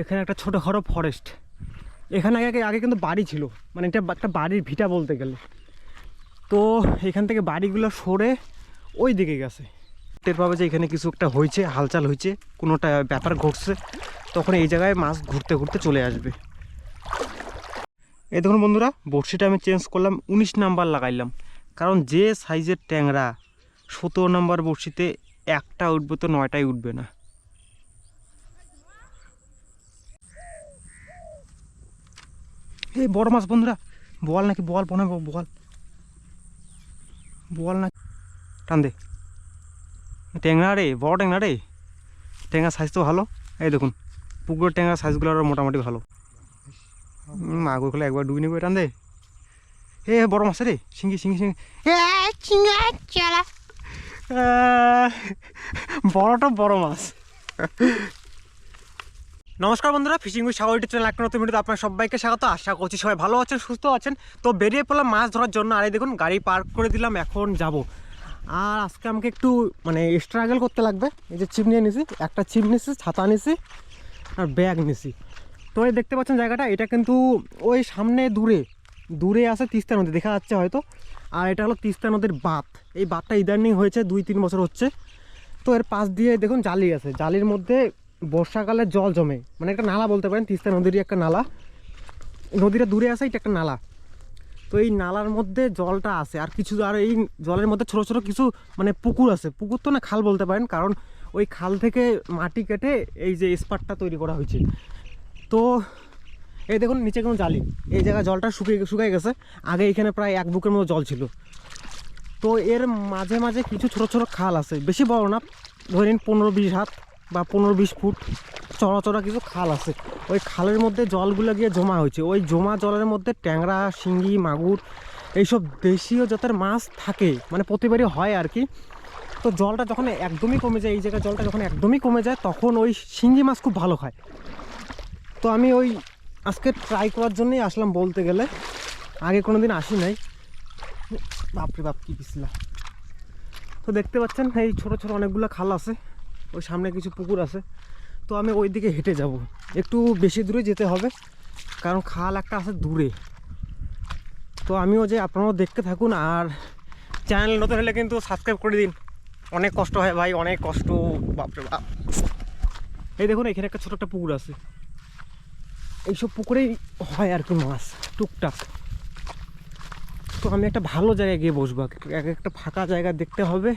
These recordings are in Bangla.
এখানে একটা ছোটোখাটো ফরেস্ট এখানে আগে আগে কিন্তু বাড়ি ছিল। মানে এটা একটা বাড়ির ভিটা বলতে গেলে। তো এখান থেকে বাড়িগুলো সরে ওই দিকে গেছে। টের পাবে যে এখানে কিছু একটা হয়েছে, হালচাল হয়েছে, কোনোটা ব্যাপার ঘটছে। তখন এই জায়গায় মাছ ঘুরতে ঘুরতে চলে আসবে। এই দেখুন বন্ধুরা, বড়শিটা আমি চেঞ্জ করলাম, উনিশ নাম্বার লাগাইলাম। কারণ যে সাইজের ট্যাংরা, সতেরো নাম্বার বড়শিতে একটা উঠবে তো নয়টাই উঠবে না। এই বড় মাছ বন্ধুরা, বল নাকি, বল হয় বল বল। না টান দে। ট্যাংরা রে, বড় ট্যাংরা রে। ট্যাংরা সাইজ তো ভালো। এই দেখুন, পুকুরের ট্যাংরা সাইজগুলো আরও মোটামুটি ভালো। মাগুর খোলা একবার ডুবি নেবে, টান দে। এ বড় মাছ রে সিঙ্গি সিঙ্গি সিঙ্গি বড়টা বড় মাছ। নমস্কার বন্ধুরা, ফিশিং উইথ সাগর চ্যানেল একটা নতুন ভিডিওতে আপনার সবাইকে স্বাগত। আশা করছি সবাই ভালো আছেন, সুস্থ আছেন। তো বেরিয়ে পড়লাম মাছ ধরার জন্য। আর এই দেখুন, গাড়ি পার্ক করে দিলাম, এখন যাব। আর আজকে আমাকে একটু মানে স্ট্রাগল করতে লাগবে। এই যে ছিপ নিয়ে নিছি, একটা ছিপ নিছি, ছাতা নিছি, আর ব্যাগ নিছি। তো এই দেখতে পাচ্ছেন জায়গাটা, এটা কিন্তু ওই সামনে দূরে দূরে আছে তিস্তা নদী, দেখা যাচ্ছে হয়তো। আর এটা হলো তিস্তা নদীর বাঁধ। এই বাঁধটা ইদানিং হয়েছে, দুই তিন বছর হচ্ছে। তো এর পাশ দিয়ে দেখুন, জালি আছে। জালির মধ্যে বর্ষাকালে জল জমে। মানে একটা নালা বলতে পারেন, তিস্তা নদীরই একটা নালা। নদীটা দূরে আছে, এটা একটা নালা। তো এই নালার মধ্যে জলটা আছে, আর কিছু আর এই জলের মধ্যে ছোট ছোট কিছু মানে পুকুর আছে। পুকুর তো না, খাল বলতে পারেন, কারণ ওই খাল থেকে মাটি কেটে এই যে স্পাটটা তৈরি করা হয়েছে। তো এই দেখুন, নিচে কোনো জালি। এই জায়গায় জলটা শুকিয়ে শুকিয়ে গেছে। আগে এখানে প্রায় এক বুকের মতো জল ছিল। তো এর মাঝে মাঝে কিছু ছোট ছোট খাল আছে। বেশি বড় না, ধরে নিন পনেরো বিশ হাত। বা পনেরো বিশ ফুট চড়া চড়া কিছু খাল আছে। ওই খালের মধ্যে জলগুলো গিয়ে জমা হয়েছে। ওই জমা জলের মধ্যে ট্যাংরা শিঙ্গি মাগুর এইসব দেশীয় জাতের মাছ থাকে। মানে প্রতিবারই হয় আর কি। তো জলটা যখন একদমই কমে যায়, এই জায়গায় জলটা যখন একদমই কমে যায়, তখন ওই শিঙ্গি মাছ খুব ভালো খায়। তো আমি ওই আজকে ট্রাই করার জন্যই আসলাম বলতে গেলে। আগে কোনো দিন আসি নাই। বাপরে বাপ, কি পিছলা তো দেখতে পাচ্ছেন, এই ছোট ছোট অনেকগুলো খাল আছে। ওই সামনে কিছু পুকুর আছে। তো আমি ওই দিকে হেঁটে যাব। একটু বেশি দূরে যেতে হবে, কারণ খাল একটা আছে দূরে। তো আমিও যে আপনারাও দেখতে থাকুন আর চ্যানেল নতুন হলে কিন্তু সাবস্ক্রাইব করে দিন। অনেক কষ্ট হয় ভাই, অনেক কষ্ট। বাপরে বাপ। এই দেখুন, এখানে একটা ছোট একটা পুকুর আছে। এইসব পুকুরেই হয় আর কি মাছ, টুকটাক। তো আমি একটা ভালো জায়গায় গিয়ে বসবো। এক একটা ফাঁকা জায়গা দেখতে হবে।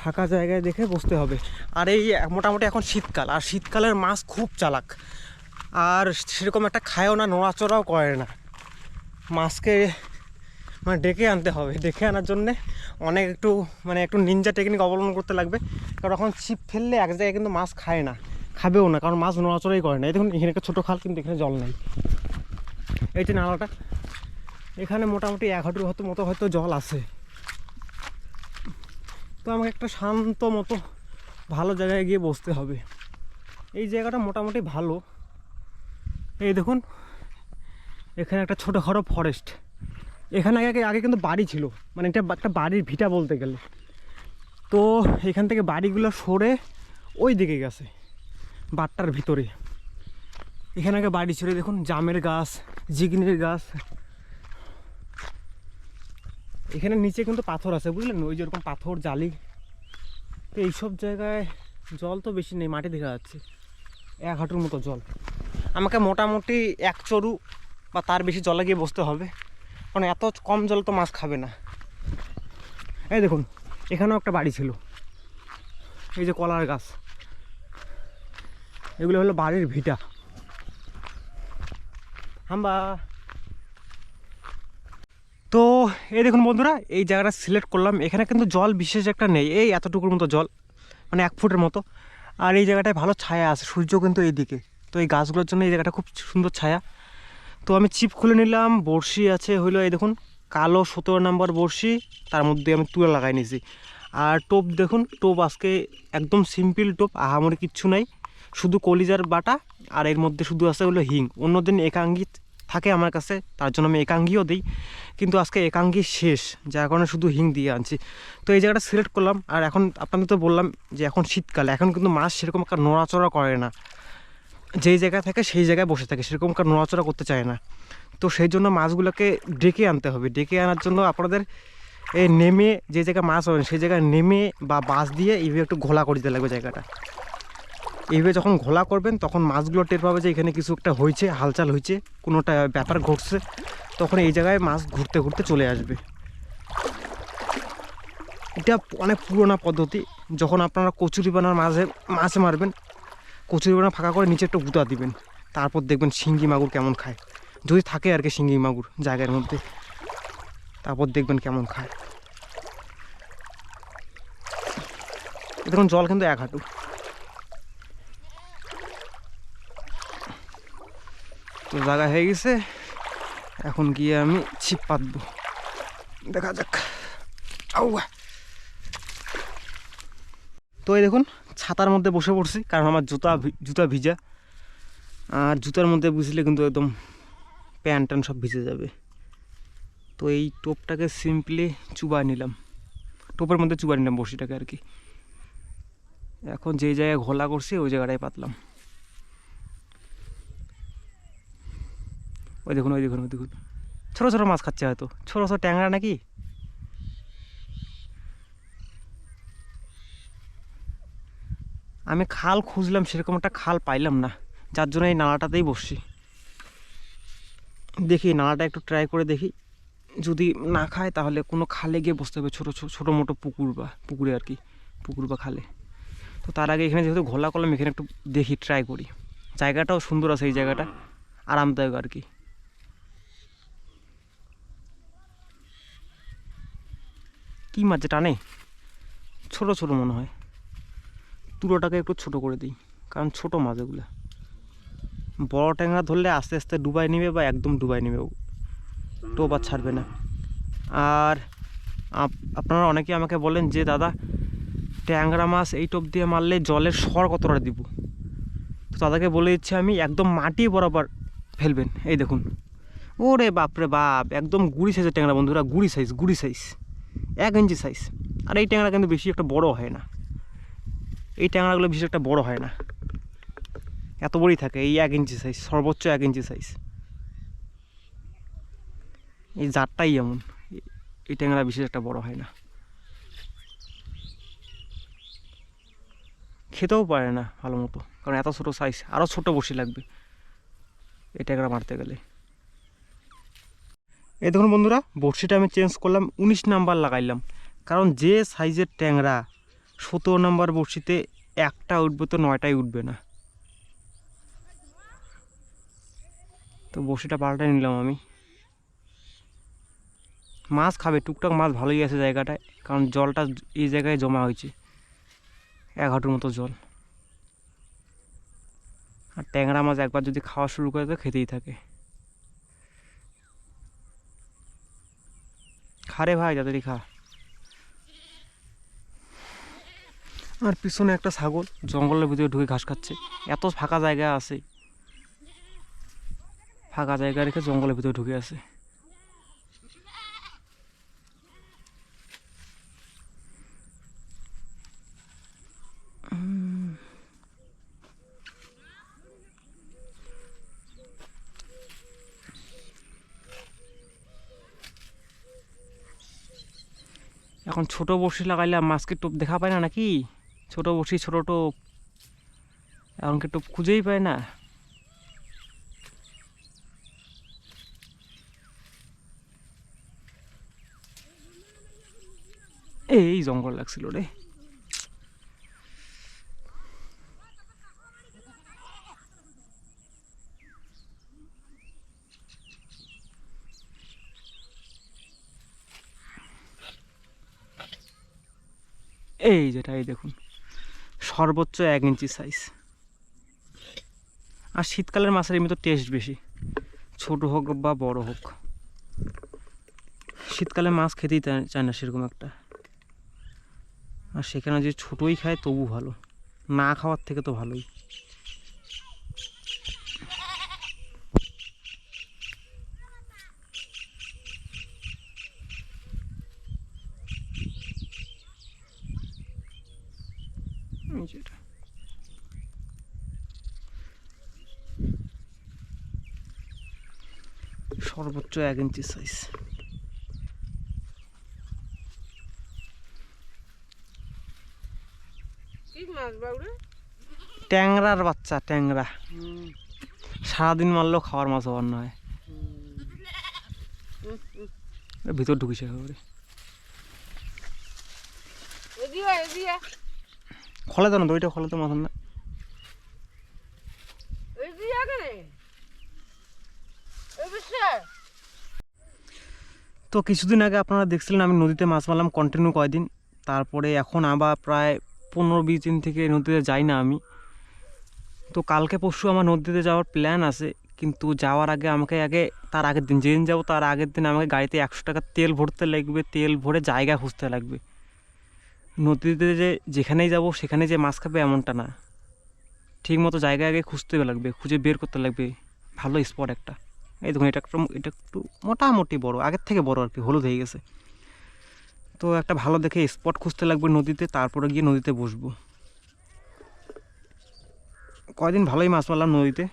ফাঁকা জায়গায় দেখে বসতে হবে। আর এই মোটামুটি এখন শীতকাল, আর শীতকালের মাছ খুব চালাক। আর সেরকম একটা খায়ও না, নড়াচড়াও করে না। মাছকে মানে ডেকে আনতে হবে। ডেকে আনার জন্যে অনেক একটু মানে একটু নিনজা টেকনিক অবলম্বন করতে লাগবে। কারণ এখন ছিপ ফেললে এক জায়গায় কিন্তু মাছ খায় না, খাবেও না। কারণ মাছ নড়াচড়াই করে না। এই দেখুন, এখানে একটা ছোটো খাল, কিন্তু এখানে জল নেই। এই যে নালাটা, এখানে মোটামুটি এক হাঁটুর হয়তো মতো হয়তো জল আছে। তো আমাকে একটা শান্ত মতো ভালো জায়গায় গিয়ে বসতে হবে। এই জায়গাটা মোটামুটি ভালো। এই দেখুন, এখানে একটা ছোটো ছোটোখাটো ফরেস্ট এখানে আগে আগে কিন্তু বাড়ি ছিল মানে এটা একটা বাড়ির ভিটা বলতে গেলে। তো এখান থেকে বাড়িগুলো সরে ওই দিকে গেছে বাটটার ভিতরে। এখানে আগে বাড়ি ছিল দেখুন, জামের গাছ জিগনির গাছ। এখানে নিচে কিন্তু পাথর আছে, বুঝলেন? ওই যেরকম পাথর, জালি। তো এইসব জায়গায় জল তো বেশি নেই, মাটি দেখা যাচ্ছে। এক হাঁটুর মতো জল। আমাকে মোটামুটি এক চরু বা তার বেশি জলে গিয়ে বসতে হবে। কারণ এত কম জল তো মাছ খাবে না। এই দেখুন, এখানেও একটা বাড়ি ছিল। এই যে কলার গাছ। এগুলো হলো বাড়ির ভিটা। হাম্বা। তো এই দেখুন বন্ধুরা, এই জায়গাটা সিলেক্ট করলাম। এখানে কিন্তু জল বিশেষ একটা নেই। এই এতটুকুর মতো জল মানে এক ফুটের মতো। আর এই জায়গাটায় ভালো ছায়া আছে, সূর্য কিন্তু এইদিকে। তো এই গাছগুলোর জন্য এই জায়গাটা খুব সুন্দর ছায়া। তো আমি চিপ খুলে নিলাম, বড়শি আছে, হইল এই দেখুন, কালো সতেরো নাম্বার বড়শি, তার মধ্যে আমি তুলে লাগাই নিয়েছি আর টোপ দেখুন, টোপ আজকে একদম সিম্পল টোপ, আহামরি কিচ্ছু নাই। শুধু কলিজার বাটা, আর এর মধ্যে শুধু আছে হলো হিং। অন্যদিন একাঙ্গি থাকে আমার কাছে, তার জন্য আমি একাঙ্গিও দিই। কিন্তু আজকে একাঙ্গি শেষ, যার কারণে শুধু হিং দিয়ে আনছি। তো এই জায়গাটা সিলেক্ট করলাম, আর এখন আপনাদের তো বললাম যে এখন শীতকাল, এখন কিন্তু মাছ সেরকম একটা নড়াচড়া করে না। যেই জায়গায় থাকে সেই জায়গায় বসে থাকে, সেরকম কার নড়াচড়া করতে চায় না। তো সেই জন্য মাছগুলোকে ডেকে আনতে হবে। ডেকে আনার জন্য আপনাদের এই নেমে যে জায়গায় মাছ হবে সেই জায়গায় নেমে বা বাস দিয়ে এইভাবে একটু ঘোলা করে দিতে লাগবে জায়গাটা। এইভাবে যখন ঘোলা করবেন, তখন মাছগুলো টের পাবে যে এখানে কিছু একটা হয়েছে, হালচাল হয়েছে, কোনোটা ব্যাপার ঘটছে, তখন এই জায়গায় মাছ ঘুরতে ঘুরতে চলে আসবে। এটা অনেক পুরোনো পদ্ধতি, যখন আপনারা কচুরি বানার মাঝে, মাছ মারবেন, কচুরি বানা ফাঁকা করে নিচে একটু গুঁতা দিবেন, তারপর দেখবেন শিঙ্গি মাগুর কেমন খায়। যদি থাকে আর কি শিঙ্গি মাগুর জায়গার মধ্যে, তারপর দেখবেন কেমন খায়। দেখুন, জল কিন্তু এক হাঁটু। তো জায়গা হয়ে গেছে। এখন গিয়ে আমি ছিপ পাতবো। দেখা যাক। তো এই দেখুন, ছাতার মধ্যে বসে পড়ছি, কারণ আমার জুতা জুতা ভিজা। আর জুতার মধ্যে বুঝলে কিন্তু একদম প্যান্ট ট্যান্ট সব ভিজে যাবে। তো এই টোপটাকে সিম্পলি চুবাই নিলাম। টোপের মধ্যে চুবাই নিলাম বড়শিটাকে আর কি। এখন যে জায়গায় ঘোলা করছি, ওই জায়গাটায় পাতলাম। ওই দেখুন ওই দেখুন ওই দেখুন। ছোটো ছোটো মাছ খাচ্ছে হয়তো। ছোটো ছোটো ট্যাংরা নাকি? আমি খাল খুঁজলাম, সেরকম একটা খাল পাইলাম না। যার জন্য এই নালাটাতেই বসছি। দেখি নালাটা একটু ট্রাই করে দেখি। যদি না খায়, তাহলে কোনো খালে গিয়ে বসতে হবে, ছোটো ছোটো ছোটো মোটো পুকুর বা, পুকুরে আর কি, পুকুর বা খালে। তো তার আগে এখানে যেহেতু ঘোলা করলাম এখানে একটু দেখি ট্রাই করি। জায়গাটাও সুন্দর আছে এই জায়গাটা। আরামদায়ক আর কি। কী মাছ টানে ছোটো ছোটো মনে হয়। তুলোটাকে একটু ছোট করে দিই, কারণ ছোট মাছ এগুলো। বড় ট্যাংরা ধরলে আস্তে আস্তে ডুবাই নেবে বা একদম ডুবাই নেবে টোপ আর ছাড়বে না। আর আপ- আপনারা অনেকে আমাকে বলেন যে, দাদা, ট্যাংরা মাছ এই টোপ দিয়ে মারলে জলের স্বর কতটা দিব? তো দাদাকে বলে দিচ্ছি আমি, একদম মাটি বরাবর ফেলবেন। এই দেখুন। ওরে বাপরে বাপ, একদম গুড়ি সাইজের ট্যাংরা বন্ধুরা, গুড়ি সাইজ গুড়ি সাইজ এক ইঞ্চি সাইজ আর এই ট্যাংরা কিন্তু বেশি একটা বড় হয় না। এই ট্যাংরাগুলো বেশি একটা বড় হয় না। এত বড়ই থাকে, এই এক ইঞ্চি সাইজ সর্বোচ্চ এক ইঞ্চি সাইজ এই জাতটাই এমন, এই ট্যাংরা বিশেষ একটা বড় হয় না। খেতেও পারে না ভালো মতো, কারণ এত ছোটো সাইজ আরও ছোটো বসি লাগবে। এই ট্যাংরা মারতে গেলে। এই দেখুন বন্ধুরা, বড়শিটা আমি চেঞ্জ করলাম, উনিশ নাম্বার লাগাইলাম। কারণ যে সাইজের ট্যাংরা, সতেরো নাম্বার বড়শিতে একটা উঠবে তো নয়টাই উঠবে না। তো বড়শিটা পাল্টাই নিলাম আমি। মাছ খাবে, টুকটাক মাছ ভালোই আছে জায়গাটায়, কারণ জলটা এই জায়গায় জমা হয়েছে, এক হাঁটুর মতো জল। আর ট্যাংরা মাছ একবার যদি খাওয়া শুরু করে তো খেতেই থাকে। খারে ভাই তাড়াতাড়ি খা। আর পিছনে একটা ছাগল, জঙ্গলের ভিতরে ঢুকে ঘাস খাচ্ছে। এত ফাঁকা জায়গা আছে। ফাঁকা জায়গা রেখে জঙ্গলের ভিতরে ঢুকে আছে। এখন ছোট বড়শি লাগাইলে মাছকে টোপ দেখা পায় না নাকি? ছোট বড়শি, ছোট টোপ। এখনকে টোপ খুঁজেই পায় না। এই জঙ্গল লাগছিল রে। এই যেটা, এই দেখুন। সর্বোচ্চ এক ইঞ্চি সাইজ আর শীতকালের মাছের এমনি তো টেস্ট বেশি। ছোট হোক বা বড় হোক। শীতকালে মাছ খেতেই চায় না সেরকম একটা। আর সেখানে যদি ছোটোই খায় তবু ভালো। না খাওয়ার থেকে তো ভালোই এই যে এটা। সর্বোচ্চ এক ইঞ্চি সাইজ মাছ ট্যাংরার বাচ্চা, ট্যাংরা। সারাদিন মারলেও খাওয়ার মাছ হওয়ার নয় এর ভিতর এদিকে এদিকে তো না দইটা খলে তো মাথার না। তো কিছুদিন আগে আপনারা দেখছিলেন আমি নদীতে মাছ মারলাম কন্টিনিউ কয়দিন। তারপরে এখন আবার প্রায় পনেরো বিশ দিন থেকে নদীতে যাই না আমি। তো কালকে পরশু আমার নদীতে যাওয়ার প্ল্যান আছে, কিন্তু যাওয়ার আগে আমাকে আগে তার আগের দিন, যেদিন যাব তার আগের দিন আমাকে গাড়িতে একশো টাকা তেল ভরতে লাগবে, তেল ভরে জায়গা খুঁজতে লাগবে। নদীতে যে যেখানেই যাব সেখানে যে মাছ খাবে এমনটা না। ঠিক মতো জায়গা আগে খুঁজতে লাগবে, খুঁজে বের করতে লাগবে। ভালো স্পট একটা। এই দেখুন, এটা একটু এটা একটু মোটামুটি বড়, আগের থেকে বড় আর কি, হলুদ হয়ে গেছে। তো একটা ভালো দেখে স্পট খুঁজতে লাগবে নদীতে, তারপরে গিয়ে নদীতে বসবো। কয়দিন ভালোই মাছ মারলাম নদীতে।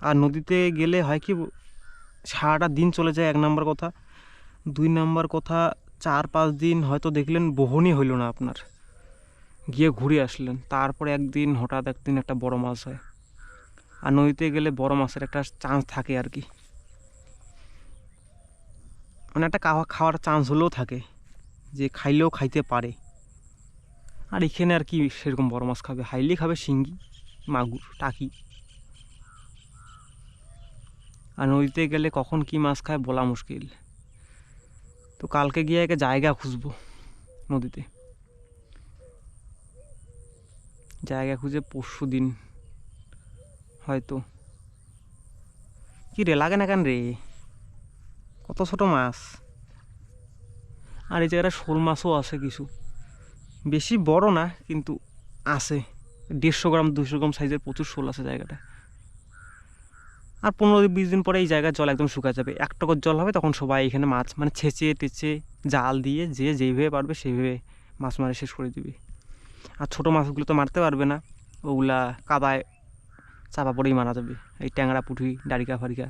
আর নদীতে গেলে হয় কি, সারাটা দিন চলে যায় এক নম্বর কথা। দুই নম্বর কথা, চার পাঁচ দিন হয়তো দেখলেন বহনই হইল না আপনার। গিয়ে ঘুরে আসলেন, তারপরে একদিন হঠাৎ একদিন একটা বড় মাছ হয়। আর নদীতে গেলে বড় মাছের একটা চান্স থাকে আর কি। মানে একটা খাওয়া, খাওয়ার চান্স হলেও থাকে যে খাইলেও খাইতে পারে। আর এখানে আর কি সেরকম বড় মাছ খাবে? হাইলি খাবে শিঙ্গি, মাগুর, টাকি। আর নদীতে গেলে কখন কি মাছ খায় বলা মুশকিল। তো কালকে গিয়ে একটা জায়গা খুঁজবো নদীতে। জায়গা খুঁজে পরশু দিন হয়তো। কি রে লাগে না কেন রে? কত ছোট মাছ। আর এই জায়গাটা শোল মাছও আছে কিছু। বেশি বড় না, কিন্তু আছে। দেড়শো গ্রাম দুশো গ্রাম সাইজের প্রচুর শোল আছে জায়গাটা আর পনেরো বিশ দিন পরে এই জায়গার জল একদম শুকা যাবে। এক টকর জল হবে, তখন সবাই এখানে মাছ মানে ছেঁচে, টেচে, জাল দিয়ে যে যেইভাবে পারবে সেইভাবে মাছ মারে শেষ করে দিবে। আর ছোটো মাছগুলো তো মারতে পারবে না। ওগুলা কাদায় চাপা পড়েই মারা যাবে। এই ট্যাংরা পুঁটি ডারিকা ফারিকা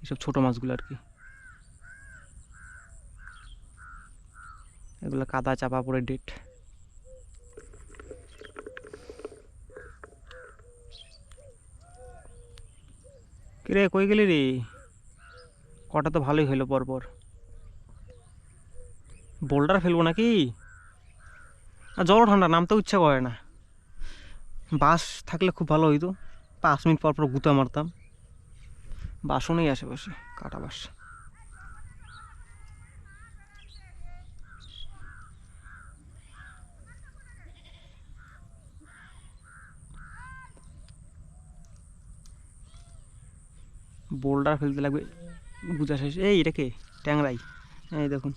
এইসব ছোটো মাছগুলো আর কি। এগুলো কাদা চাপা পড়ে ডেট কিরে, কই গেলি রে? কটা তো ভালোই হইল পরপর। বোল্ডার ফেলব নাকি? আর জল ঠান্ডা, নামতেও ইচ্ছা করে না। বাস থাকলে খুব ভালো হইতো। পাঁচ মিনিট পর পর গুঁতা মারতাম। বাসও নেই আশেপাশে কাটা বাস। বোল্ডার ফেলতে লাগবে বুঝা শেষ। এই, এটা কে? ট্যাংরাই। এই দেখুন।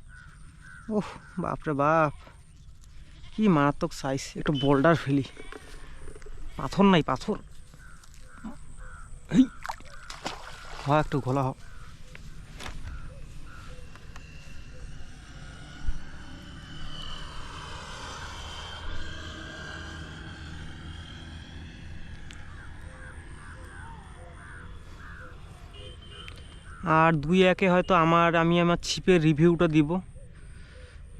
ওহ বাপরে বাপ। কি মারাত্মক সাইজ একটু বোল্ডার ফেলি। পাথর নাই, পাথর। হ একটু ঘোলা হ আর দুই একে হয়তো আমার, আমি আমার ছিপের রিভিউটা দিব।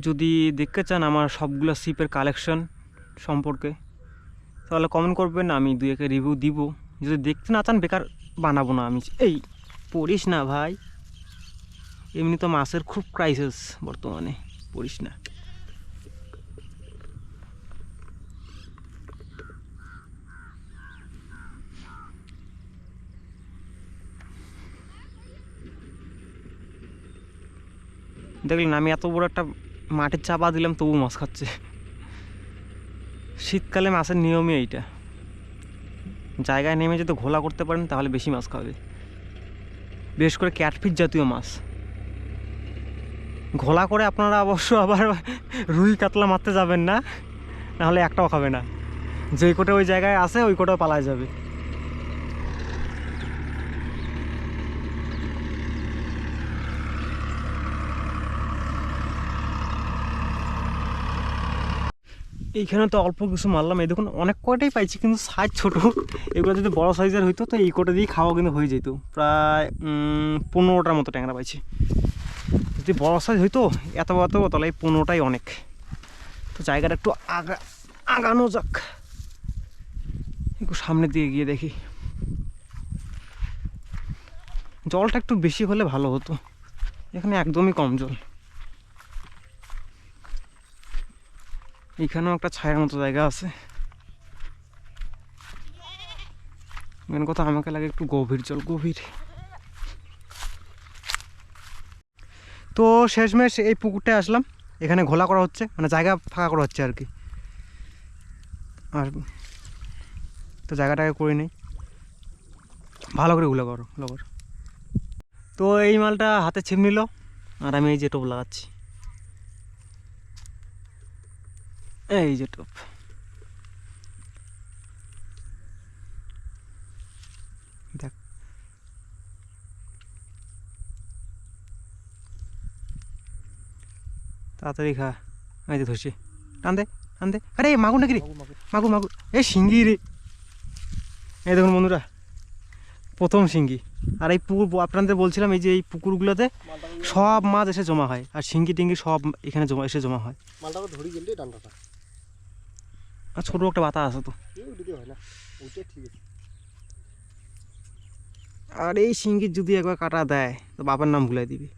যদি দেখতে চান আমার সবগুলো ছিপের কালেকশন সম্পর্কে, তাহলে কমেন্ট করবেন, আমি দুই একে রিভিউ দিব। যদি দেখতে না চান, বেকার বানাবো না আমি। এই, পড়িস না ভাই। এমনি তো মাছের খুব ক্রাইসিস বর্তমানে, পড়িস না। দেখলেন, আমি এত বড় একটা মাটির চাপা দিলাম, তবু মাছ খাচ্ছে। শীতকালে মাছের নিয়মই এইটা। জায়গায় নেমে যদি ঘোলা করতে পারেন, তাহলে বেশি মাছ খাবে। বিশেষ করে ক্যাটফিট জাতীয় মাছ। ঘোলা করে আপনারা অবশ্য আবার রুই কাতলা মারতে যাবেন না, নাহলে একটাও খাবে না। যে কোটা ওই জায়গায় আসে ওই কোটাও পালায় যাবে। এইখানে তো অল্প কিছু মারলাম। এই দেখুন, অনেক কয়টাই পাইছি, কিন্তু সাইজ ছোট। এগুলো যদি বড় সাইজের হইতো, তো এই কটা দিয়ে খাওয়া কিন্তু হয়ে যেত। প্রায় পনেরোটার মতো ট্যাংরা পাইছি। যদি বড় সাইজ হইতো, এত এত তাহলে এই পনেরোটাই অনেক। তো জায়গাটা একটু আগা, আগানো যাক। একটু সামনের দিকে গিয়ে দেখি। জলটা একটু বেশি হলে ভালো হতো। এখানে একদমই কম জল। এখানেও একটা ছায়ার মতো জায়গা আছে। মেন কথা আমাকে লাগে একটু গভীর জল, গভীর। তো শেষমেশ এই পুকুরটায় আসলাম। এখানে ঘোলা করা হচ্ছে মানে জায়গা ফাঁকা করা হচ্ছে আর কি। আর তো জায়গাটাকে করে নেই। ভালো করে ঘুলা করো ঘুলা করো তো এই মালটা হাতে ছিপ নিল, আর আমি এই যে টোপ লাগাচ্ছি। এই যে টোপ। দেখ। তাড়াতাড়ি খা। এই যে ধরছি। টান দে টান দে। আরে মাগুর নাকি রে? মাগুর মাগুর। এই শিঙ্গি রে। এই দেখুন বন্ধুরা প্রথম শিঙ্গি। আর এই পুকুর আপনাদের বলছিলাম এই যে এই পুকুরগুলোতে সব মাছ এসে জমা হয়। আর শিঙ্গি টিঙ্গি সব এখানে জমা এসে জমা হয়। মালটাকে ধরি গেলে ডান্ডাটা। আর ছোটো একটা বাতা আছে তো। আর এই শিঙ্গির যদি একবার কাটা দেয়, তো বাবার নাম ভুলাই দিবি।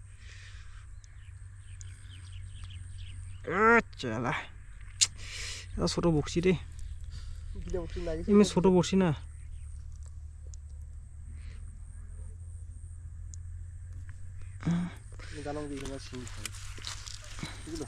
চালা এত ছোটো বকছি রে। এমনি ছোটো বসি না। জানাম যে এখানে বুঝলো?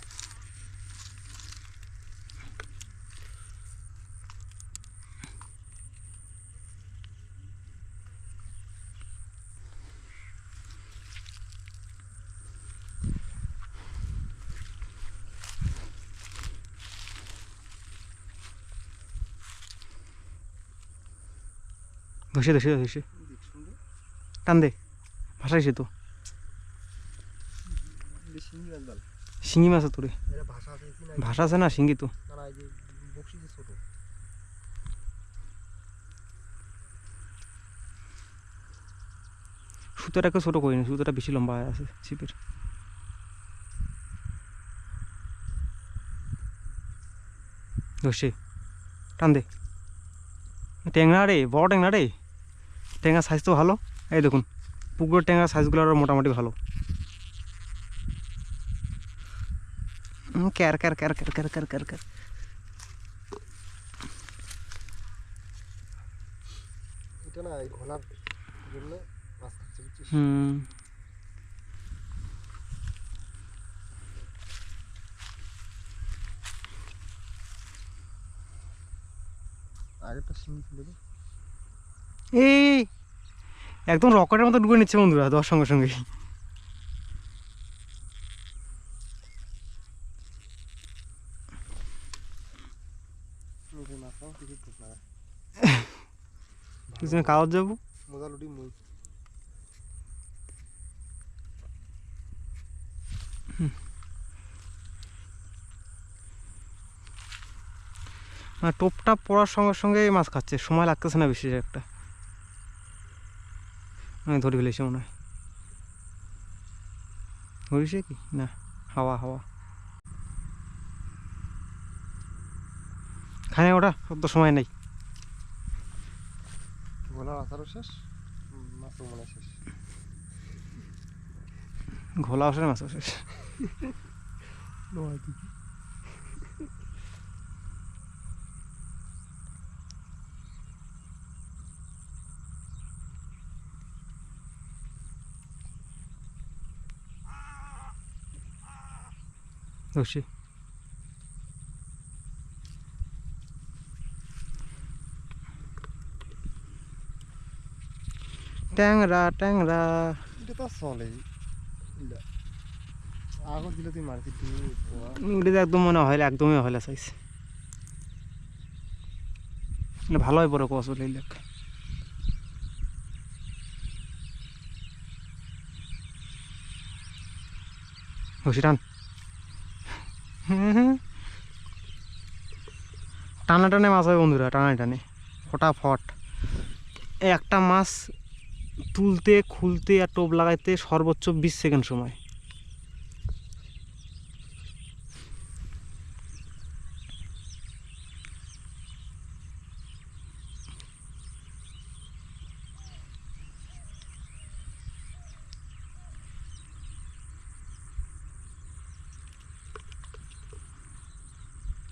ধসে ধসে ধসে টান দে ভাসাইছে তো। শিঙি মাছ তোরে। ভাষা আছে না শিঙ্গি তো। সুতোটাকে ছোটো করিনি সুতোটা বেশি লম্বা হয়ে আছে ছিপের। ধসে টান দে। ট্যাংরা রে, বড় ট্যাংরা রে। ট্যাংরার সাইজ তো ভালো। এই দেখুন পুকুরের ট্যাংরার সাইজগুলো আরও মোটামুটি ভালো। হুম, ক্যার ক্যার ক্যার ক্যার ক্যার ক্যার ক্যার ক্যার। এটা না এই ঘোলার জন্য মাছ খাচ্ছে বুঝছিস হুম। আগেরটা সিং ছিল তো এই, একদম রকেটের মতো ঢুকে নিচ্ছে বন্ধুরা দশ সঙ্গে সঙ্গে। মুখে কিছু না কিছু কাগজ যাব। মানে টোপটা পড়ার সঙ্গে সঙ্গে মাছ খাচ্ছে, সময় লাগতেছে না বেশি একটা। আমি ধরে ফেলেছি মনে হয়। ধরিছে কি? না হাওয়া হাওয়া। খানে ওটা অত সময় নেই। ঘোলা আচারও শেষ? মাছও মনে শেষ। ঘোলা আসে মাছ আসে বসি ট্যাংরা ট্যাংরা। এটা তো চলে। আগর দিলে তুই মারতি এটা একদম মনে হয় একদমই হয় সাইজ মানে ভালোই বড় কস বলে লেখ Oh, she done. টানা টানে মাছ হয় বন্ধুরা টানা টানে ফটাফট। একটা মাছ তুলতে, খুলতে আর টোপ লাগাইতে সর্বোচ্চ বিশ সেকেন্ড সময়।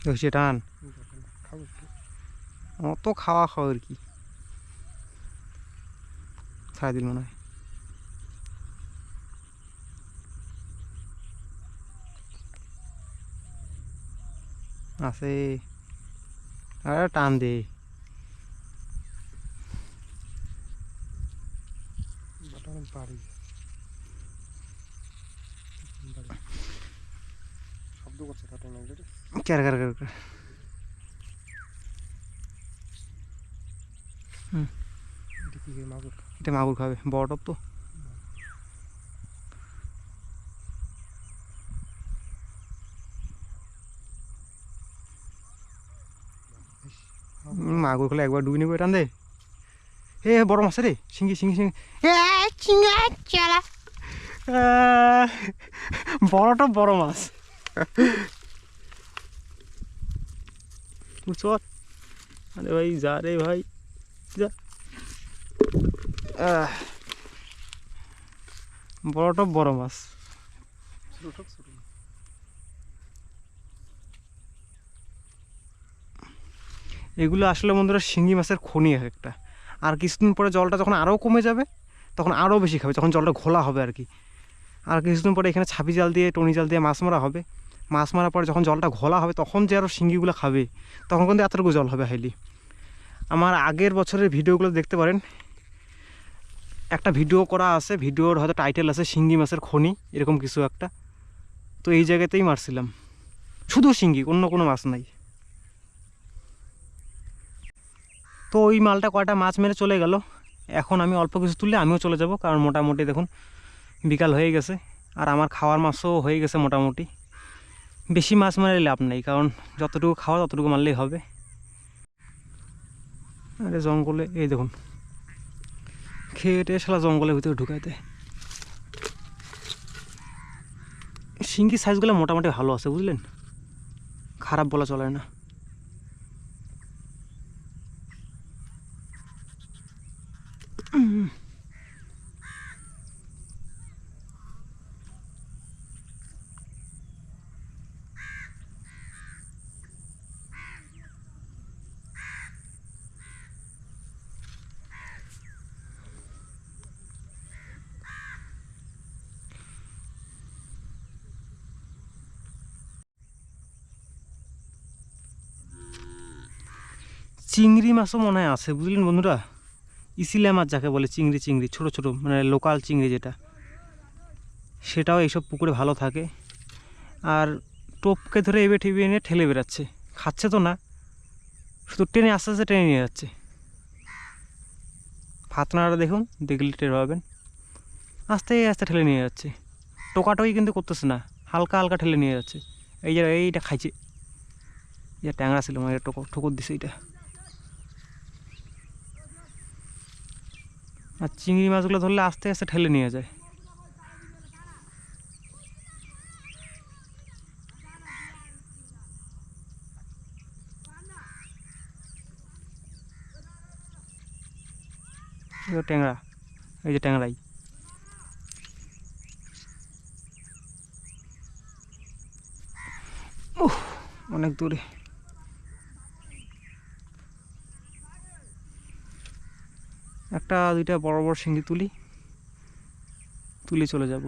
হয়েছে টান। খাব একটু। অত খাওয়া খাওয়া আর কি। ছাড়া দিল মনে হয়। আছে। আরে টান দে। বাড়ি। শব্দ করছে কাটা না রে ক্যার ক্যার ক্যার ক্যার। এটা মাগুর খাবে? বড় টপ তো। মাগুর খেলে একবার ডুবি নেবে টান দে এ বড় মাছ রে সিঙ্গি সিঙ্গি সিঙ্গি চিঙ্গা চালা। বড়টা বড় মাছ। চল। আরে ভাই যা রে ভাই। বড়টা বড় মাছ। এগুলো আসলে বন্ধুরা শিঙি মাছের খনি এক একটা। আর কিছুদিন পরে জলটা যখন আরও কমে যাবে, তখন আরও বেশি খাবে, যখন জলটা ঘোলা হবে আর কি। আর কিছুদিন পরে এখানে ছাপি জাল দিয়ে, টনি জাল দিয়ে মাছ মারা হবে। মাছ মারার পরে যখন জলটা ঘোলা হবে, তখন যে আরও শিঙ্গিগুলো খাবে, তখন কিন্তু এতটুকু জল হবে হাইলি আমার আগের বছরের ভিডিওগুলো দেখতে পারেন। একটা ভিডিও করা আছে, ভিডিওর হয়তো টাইটেল আছে, শিঙ্গি মাছের খনি, এরকম কিছু একটা। তো এই জায়গাতেই মারছিলাম। শুধু শিঙ্গি, অন্য কোনো মাছ নাই। তো ওই মালটা কয়টা মাছ মেরে চলে গেল। এখন আমি অল্প কিছু তুললে আমিও চলে যাব, কারণ মোটামুটি দেখুন, বিকাল হয়ে গেছে। আর আমার খাওয়ার মাছও হয়ে গেছে মোটামুটি। বেশি মাছ মারলে লাভ নেই, কারণ যতটুকু খাওয়া ততটুকু মারলেই হবে। আরে জঙ্গলে, এই দেখুন। খেয়ে সালা জঙ্গলের ভিতরে ঢুকাই দেয় শিঙ্গি সাইজগুলো মোটামুটি ভালো আছে, বুঝলেন? খারাপ বলা চলে না। চিংড়ি মাছও মনে হয় আছে, বুঝলেন বন্ধুরা? ইসিলা মাছ যাকে বলে চিংড়ি চিংড়ি, ছোট ছোট মানে লোকাল চিংড়ি যেটা। সেটাও এইসব পুকুরে ভালো থাকে। আর টোপকে ধরে এবে ঠেবে এনে ঠেলে বেড়াচ্ছে। খাচ্ছে তো না, শুধু টেনে আস্তে আস্তে টেনে নিয়ে যাচ্ছে। ফাতনাটা দেখুন, দেখলে টের পাবেন। আস্তে আস্তে ঠেলে নিয়ে যাচ্ছে। টোকাটোকি কিন্তু করতেছে না, হালকা হালকা ঠেলে নিয়ে যাচ্ছে। এই যে, এইটা খাইছে। ইয়া ট্যাংরা ছিল মানে টোকর ঠোকর দিছে এইটা। আর চিংড়ি মাছগুলো ধরলে আস্তে আস্তে ঠেলে নিয়ে যায়। ট্যাংরা, এই যে ট্যাংরাই। অনেক দূরে। একটা, দুইটা বড় বড় শিঙ্গি তুলি, তুলে চলে যাব।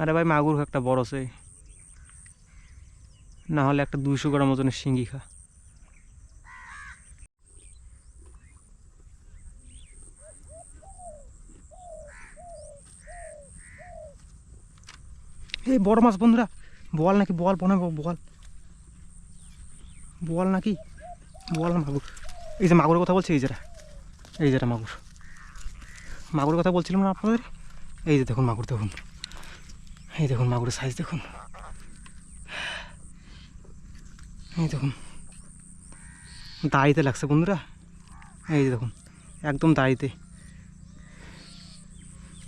আরে ভাই, মাগুর একটা বড় সে না হলে একটা দুইশো গ্রাম ওজনের শিঙ্গি খা। এই বড় মাছ বন্ধুরা, বল নাকি, বল, বনে বল। বল নাকি? বল মাগুর। এই যে মাগুরের কথা বলছি, এই যেটা। এই যেটা মাগুর। মাগুরের কথা বলছিলাম না আপনাদের? এই যে দেখুন মাগুর, দেখুন। এই দেখুন মাগুরের সাইজ দেখুন। এই দেখুন। দাড়িতে লাগছে বন্ধুরা। এই যে দেখুন, একদম দাড়িতে।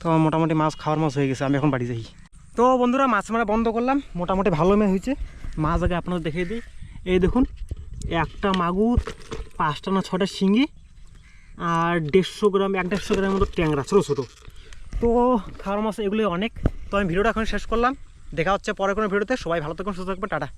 তো আমার মোটামুটি মাছ খাওয়ার মাছ হয়ে গেছে, আমি এখন বাড়ি যাই। তো বন্ধুরা, মাছ মারা বন্ধ করলাম। মোটামুটি ভালো মেয়ে হয়েছে। মাছ আগে আপনাদের দেখিয়ে দিই। এই দেখুন, একটা মাগুর, পাঁচটা না ছটা শিঙ্গি আর দেড়শো গ্রাম, এক দেড়শো গ্রামের মতো ট্যাংরা, ছোটো ছোটো। তো খাওয়ার মাছ এগুলি অনেক। তো আমি ভিডিওটা এখন শেষ করলাম। দেখা হচ্ছে পরে কোনো ভিডিওতে। সবাই ভালো থাকুন, সুস্থ থাকবে টাটা।